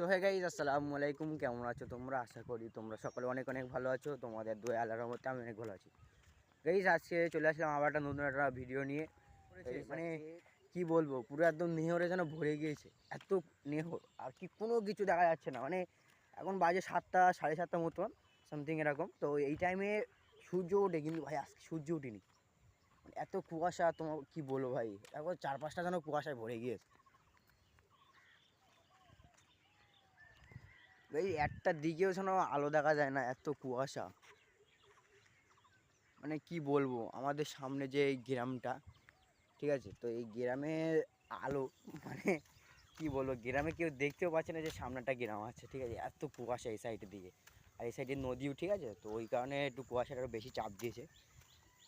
So hey guys আসসালামু আলাইকুম। কেমন আছো তোমরা? আশা করি তোমরা সকলে অনেক অনেক ভালো আছো। তোমাদের দুই আল্লাহর রহমতে আমি অনেক ভালো আছি। গাইজ আজকে চলে আসলাম আবার একটা নতুন একটা ভিডিও নিয়ে। মানে কি বলব পুরো একদম নেহরে যেন ভরে গিয়েছে। এত নেহর আর কি কোনো কিছু দেখা যাচ্ছে না। মানে এখন বাজে সাতটা সাড়ে সাতটা মতন সামথিং এরকম। তো এই টাইমে সূর্য ওঠে কিন্তু ভাই আজকে সূর্য উঠিনি মানে এত কুয়াশা তোমার কি বলব ভাই? এখন চার পাঁচটা যেন কুয়াশায় ভরে গিয়েছে। এই একটা দিকেও যেন আলো দেখা যায় না এত কুয়াশা। মানে কি বলব আমাদের সামনে যে এই গ্রামটা ঠিক আছে? তো এই গ্রামে আলো মানে কি বলব গ্রামে কেউ দেখতেও পাচ্ছে না যে সামনেটা গ্রাম আছে ঠিক আছে? এত কুয়াশা এই সাইডের দিকে। আর এই সাইডে নদীও ঠিক আছে? তো ওই কারণে একটু কুয়াশাটা আরও বেশি চাপ দিয়েছে।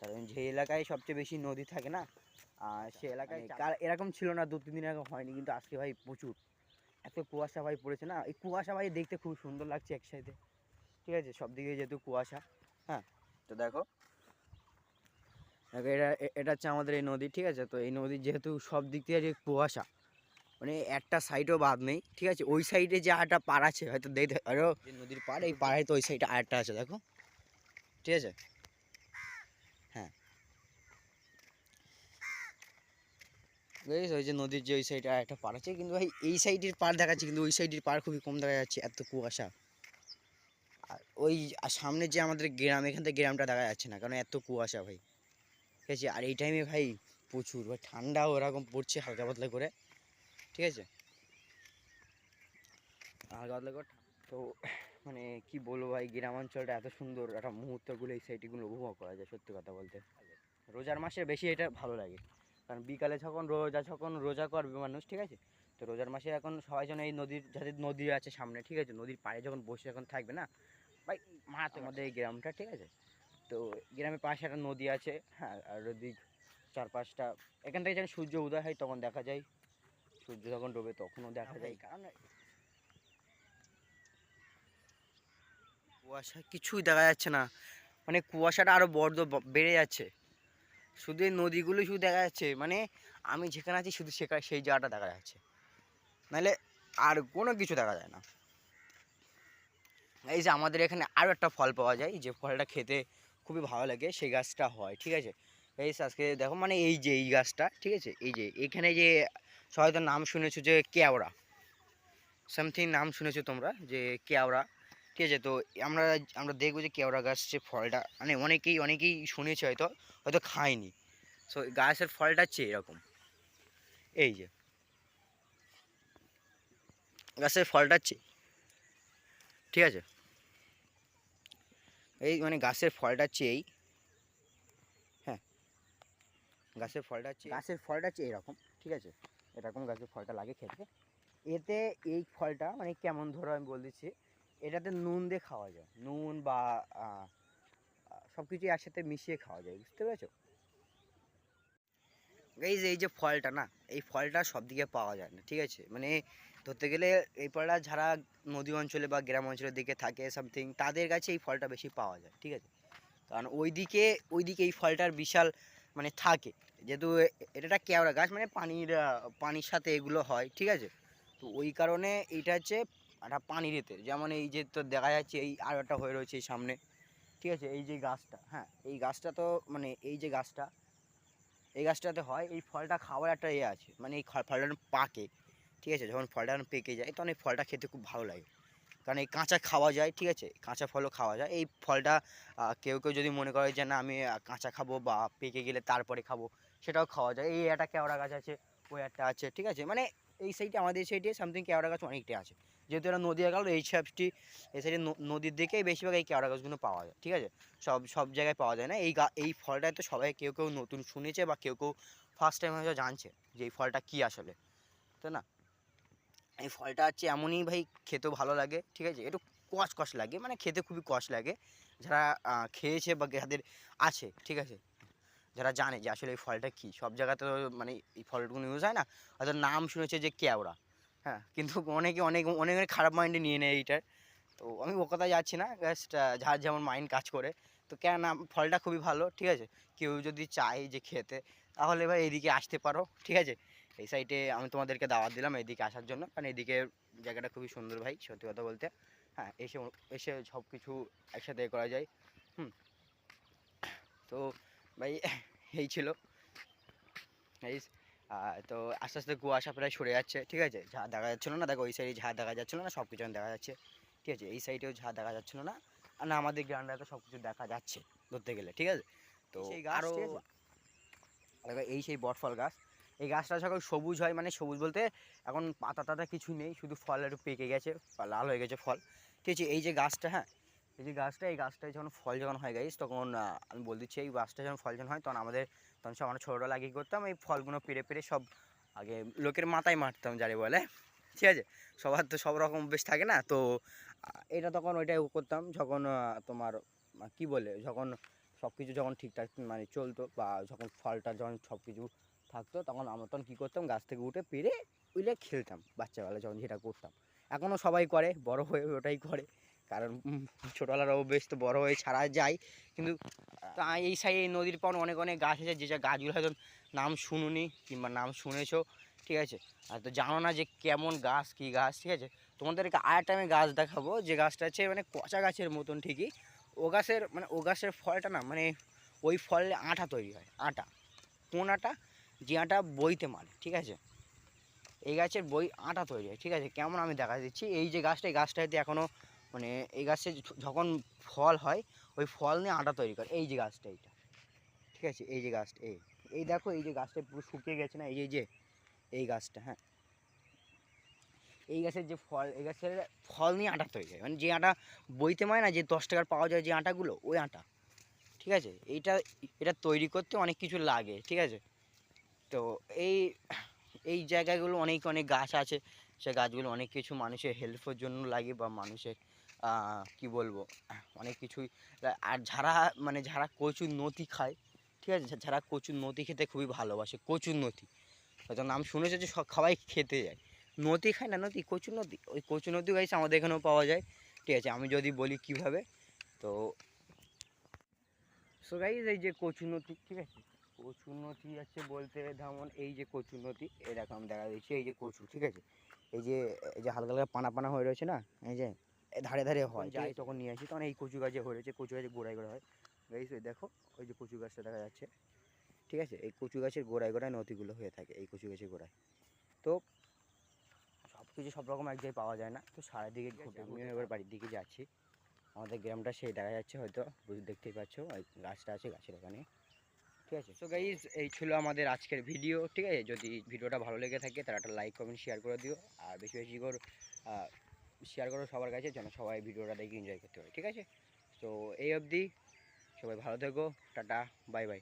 কারণ যে এলাকায় সবচেয়ে বেশি নদী থাকে না আর সে এলাকায় কার এরকম ছিল না দু তিন দিন এরকম হয়নি কিন্তু আজকে ভাই প্রচুর। এত কুয়াশা ভাই পড়েছে না? এই কুয়াশা ভাই দেখতে খুব সুন্দর লাগছে এক সাইডে ঠিক আছে? সব দিকে যেহেতু কুয়াশা হ্যাঁ? তো দেখো দেখো এটা এটা হচ্ছে আমাদের এই নদী ঠিক আছে? তো এই নদীর যেহেতু সব দিক থেকে যে কুয়াশা মানে একটা সাইডও বাদ নেই ঠিক আছে? ওই সাইডে যে আরেকটা পাড় আছে হয়তো দেখতে আরও যে নদীর পাড় এই পাড়ে তো ওই সাইডে আরেকটা আছে দেখো। ঠিক আছে? বুঝেছ ওই যে নদীর যে ওই সাইডে আর একটা পাড় আছে, কিন্তু ভাই এই সাইডের পাড় দেখাচ্ছে, কিন্তু ওই সাইডের পাড় খুবই কম দেখা যাচ্ছে, এত কুয়াশা। আর ওই সামনে যে আমাদের গ্রাম, এখান থেকে গ্রামটা দেখা যাচ্ছে না, কারণ এত কুয়াশা ভাই। ঠিক আছে, আর এই টাইমে ভাই প্রচুর, ভাই ঠান্ডাও ওরকম পড়ছে হালকা পাতলা করে। ঠিক আছে? হালকা পাতলা করে তো মানে কি বলব ভাই গ্রামাঞ্চলটা এত সুন্দর, একটা মুহূর্তগুলো এই সাইডগুলো উপভোগ করা যায়, সত্যি কথা বলতে। রোজার মাসে বেশি এটা ভালো লাগে। কারণ বিকালে যখন রোজা যখন রোজা করবে মানুষ ঠিক আছে? তো রোজার মাসে এখন সবাই যেন এই নদীর যাদের নদী আছে সামনে ঠিক আছে? নদীর পাড়ে যখন বসে যখন থাকবে না? ভাই মারাতে আমাদের এই গ্রামটা ঠিক আছে? তো গ্রামের পাশে একটা নদী আছে হ্যাঁ আর ওদিক চার পাঁচটা এখান থেকে যখন সূর্য উদয় হয় তখন দেখা যায়। সূর্য যখন ডোবে তখনও দেখা যায় কারণ কুয়াশা কিছুই দেখা যাচ্ছে না। মানে কুয়াশাটা আরও বড় বেড়ে যাচ্ছে। শুধু এই নদীগুলোই শুধু দেখা যাচ্ছে মানে আমি যেখানে আছি শুধু সেখানে সেই জায়গাটা দেখা যাচ্ছে। নাহলে আর কোনো কিছু দেখা যায় না। এই যে আমাদের এখানে আরও একটা ফল পাওয়া যায়, যে ফলটা খেতে খুবই ভালো লাগে, সেই গাছটা হয়, ঠিক আছে? এই আজকে দেখো মানে এই যে এই গাছটা, ঠিক আছে? এই যে এখানে যে সবাই নাম শুনেছো যে কেওড়া। সামথিং নাম শুনেছো তোমরা যে কেওড়া। ঠিক আছে? তো আমরা আমরা দেখব যে কেওড়া গাছ যে ফলটা মানে অনেকেই অনেকেই শুনেছে হয়তো হয়তো খায়নি। সো গাছের ফলটা হচ্ছে এরকম। এই যে। গাছের ফলটা হচ্ছে। ঠিক আছে? এই মানে গাছের ফলটা হচ্ছে এই। হ্যাঁ। গাছের ফলটা হচ্ছে গাছের ফলটা হচ্ছে এরকম। ঠিক আছে? এরকম গাছের ফলটা লাগে খেতে। এতে এই ফলটা মানে কেমন ধরো আমি বল দিচ্ছি। এটাতে নুন দিয়ে খাওয়া যায়। নুন বা সব কিছু একসাথে মিশিয়ে খাওয়া যায়, বুঝতে পেরেছ? এই যে এই যে ফলটা না, এই ফলটা সব দিকে পাওয়া যায় না, ঠিক আছে? মানে ধরতে গেলে এই ফলটা যারা নদী অঞ্চলে বা গ্রাম অঞ্চলের দিকে থাকে সামথিং তাদের কাছে এই ফলটা বেশি পাওয়া যায়, ঠিক আছে? কারণ ওইদিকে ওইদিকে এই ফলটার বিশাল মানে থাকে। যেহেতু এটা একটা কেওড়া গাছ মানে পানির পানির সাথে এগুলো হয়, ঠিক আছে? তো ওই কারণে এটা হচ্ছে একটা পানির এতে যেমন এই যে তো দেখা যাচ্ছে এই আর একটা হয়ে রয়েছে এই সামনে। ঠিক আছে? এই যে গাছটা হ্যাঁ? এই গাছটা তো মানে এই যে গাছটা, এই গাছটাতে হয়, এই ফলটা খাওয়ার একটা ইয়ে আছে। মানে এই ফলটা পাকে, ঠিক আছে? যখন ফলটা পেকে যায়, তখন এই ফলটা খেতে খুব ভালো লাগে। কারণ এই কাঁচা খাওয়া যায়, ঠিক আছে? কাঁচা ফলও খাওয়া যায়। এই ফলটা কেউ কেউ যদি মনে করে যে, না, আমি কাঁচা খাব বা পেকে গেলে তারপরে খাব, সেটাও খাওয়া যায়। এই একটা কেওড়া গাছ আছে, ওই একটা আছে, ঠিক আছে? মানে এই সাইডে আমাদের সাইডে সামথিং কেওড়া গাছ অনেকটাই আছে। যেহেতু এটা নদী গেল, এই সবটি এই সাইডে নদীর দিকেই বেশিরভাগ এই কেওড়া গাছগুলো পাওয়া যায়, ঠিক আছে? সব সব জায়গায় পাওয়া যায় না। এই এই ফলটায় তো সবাই কেউ কেউ নতুন শুনেছে বা কেউ কেউ ফার্স্ট টাইম হয়তো জানছে যে এই ফলটা কী আসলে তো না? এই ফলটা হচ্ছে এমনই ভাই, খেতেও ভালো লাগে, ঠিক আছে? একটু কষ কষ লাগে মানে খেতে খুবই কষ লাগে। যারা খেয়েছে বা যাদের আছে, ঠিক আছে? যারা জানে যে আসলে এই ফলটা কী, সব জায়গাতে মানে এই ফলগুলো ইউজ হয় না, হয়তো নাম শুনেছে যে কেওড়া হ্যাঁ কিন্তু অনেকে, অনেক অনেক অনেক খারাপ মাইন্ডে নিয়ে নেয় এইটার। তো আমি ও কথা যাচ্ছি না জাস্ট যার যেমন মাইন্ড কাজ করে। তো কেন ফলটা খুবই ভালো, ঠিক আছে? কেউ যদি চায় যে খেতে, তাহলে এবার এদিকে আসতে পারো, ঠিক আছে? এই সাইডে আমি তোমাদেরকে দাওয়াত দিলাম এদিকে আসার জন্য, কারণ এদিকে জায়গাটা খুবই সুন্দর ভাই, সত্যি কথা বলতে। হ্যাঁ এসে এসে সব কিছু একসাথে করা যায়, হুম। তো ভাই এই ছিল। গাইস তো আস্তে আস্তে কুয়াশা প্রায় সরে যাচ্ছে ঠিক আছে? ঝাঁ দেখা যাচ্ছিল না দেখো ওই সাইডে ঝাঁ দেখা যাচ্ছিল না সব কিছু দেখা যাচ্ছে ঠিক আছে? এই সাইডেও ঝাঁ দেখা যাচ্ছিল না আর না আমাদের গ্রাউন্ডে তো সব কিছু দেখা যাচ্ছে ধরতে গেলে ঠিক আছে? তো আরও দেখো এই সেই বটফল গাছ এই গাছটা যখন সবুজ হয় মানে সবুজ বলতে এখন পাতা টাতা কিছু নেই শুধু ফল একটু পেকে গেছে লাল হয়ে গেছে ফল ঠিক আছে? এই যে গাছটা হ্যাঁ এই যে গাছটা, এই গাছটায় যখন ফল যখন হয় গাইস তখন আমি বল দিচ্ছি, এই গাছটা যখন ফল যখন হয়, তখন আমাদের, তখন সব আমরা ছোটোবেলা লাগিয়ে করতাম, এই ফলগুলো পেরে পেরে সব আগে লোকের মাথায় মারতাম, যারে বলে। ঠিক আছে? সবার তো সব রকম বেশ থাকে না, তো এটা তখন ওইটাই করতাম, যখন তোমার কি বলে, যখন সব কিছু যখন ঠিকঠাক মানে চলতো বা যখন ফলটা যখন সব কিছু থাকতো, তখন আমরা তখন কী করতাম, গাছ থেকে উঠে পেরে উইলে খেলতাম বাচ্চাবেলা যখন যেটা করতাম। এখনও সবাই করে, বড় হয়ে ওটাই করে। কারণ ছোটোবেলার অভ্যেস তো বড় হয়ে ছাড়া যায়। কিন্তু এই সাইডে এই নদীর পর অনেক অনেক গাছ আছে, যে যে গাছগুলো হয়তো নাম শুনুনি কিংবা নাম শুনেছো, ঠিক আছে? আর তো জানো না যে কেমন গাছ, কী গাছ, ঠিক আছে? তোমাদেরকে আর আমি গাছ দেখাবো, যে গাছটা আছে মানে কচা গাছের মতন ঠিকই। ও গাছের মানে ও গাছের ফলটা না মানে ওই ফলে আটা তৈরি হয় আটা কোন আটা যে আটা বইতে মারে, ঠিক আছে? এই গাছের বই আটা তৈরি হয়, ঠিক আছে? কেমন আমি দেখা দিচ্ছি, এই যে গাছটা, এই গাছটাতে এখনও মানে এই গাছে যখন ফল হয়, ওই ফল নিয়ে আটা তৈরি করে। এই যে গাছটা এইটা। ঠিক আছে? এই যে গাছটা, এই। এই দেখো, এই যে গাছটা পুরো শুকিয়ে গেছে না? এই যে- এই যে, এই গাছটা হ্যাঁ? এই গাছের যে ফল, এই গাছের ফল নিয়ে আটা তৈরি হয় মানে যে আটা বইতে মায় না, যে দশ টাকার পাওয়া যায় যে আটাগুলো, ওই আটা। ঠিক আছে? এইটা, এটা তৈরি করতে অনেক কিছু লাগে। ঠিক আছে? তো এই এই জায়গাগুলো অনেক অনেক গাছ আছে। সে গাছগুলো অনেক কিছু মানুষের হেল্পের জন্য লাগে বা মানুষের কি বলব? অনেক কিছুই। আর যারা মানে যারা কচুর নতি খায়, ঠিক আছে? যারা কচুর নতি খেতে খুবই ভালোবাসে, কচুর নতি হয়তো নাম শুনেছে যে সবাই খেতে যায়। নতি খায় না নতি কচুর নতি ওই কচুর নতি গাইছে আমাদের এখানেও পাওয়া যায়, ঠিক আছে? আমি যদি বলি কীভাবে, তো সো গাইজ এই যে কচুনতি ঠিক আছে? কচুনতি আছে বলতে যেমন এই যে কচুনতি এই এরকম দেখা দিচ্ছি এই যে কচু, ঠিক আছে? এই যে এই যে হালকা হালকা পানা পানা হয়ে রয়েছে না, এই যে ধারে ধারে হয়। যাই তখন নিয়ে আসি। তখন এই কচু গাছে হয়ে রয়েছে। কচু গাছে গোড়ায় গোড়ায় হয়। গাইজ ওই দেখো ওই যে কচু গাছটা দেখা যাচ্ছে। ঠিক আছে? এই কচু গাছের গোড়ায় গোড়ায় নতিগুলো হয়ে থাকে এই কচু গাছের গোড়ায়। তো সব কিছু সব রকম এক জায়গায় পাওয়া যায় না। তো সারা দিকে ঘুরতে আমিও এবার বাড়ির দিকে যাচ্ছি। আমাদের গ্রামটা সেই দেখা যাচ্ছে হয়তো বুঝ- দেখতেই পাচ্ছ। ওই গাছটা আছে গাছের ওখানে। ঠিক আছে? তো গাইজ এই ছিল আমাদের আজকের ভিডিও ঠিক আছে? যদি ভিডিওটা ভালো লেগে থাকে তারা একটা লাইক কমেন্ট শেয়ার করে দিও। আর বেশি বেশি করে শেয়ার করো সবার কাছে, যেন সবাই ভিডিওটা দেখে এনজয় করতে পারে, ঠিক আছে? তো এই অবধি, সবাই ভালো থেকো, টাটা বাই বাই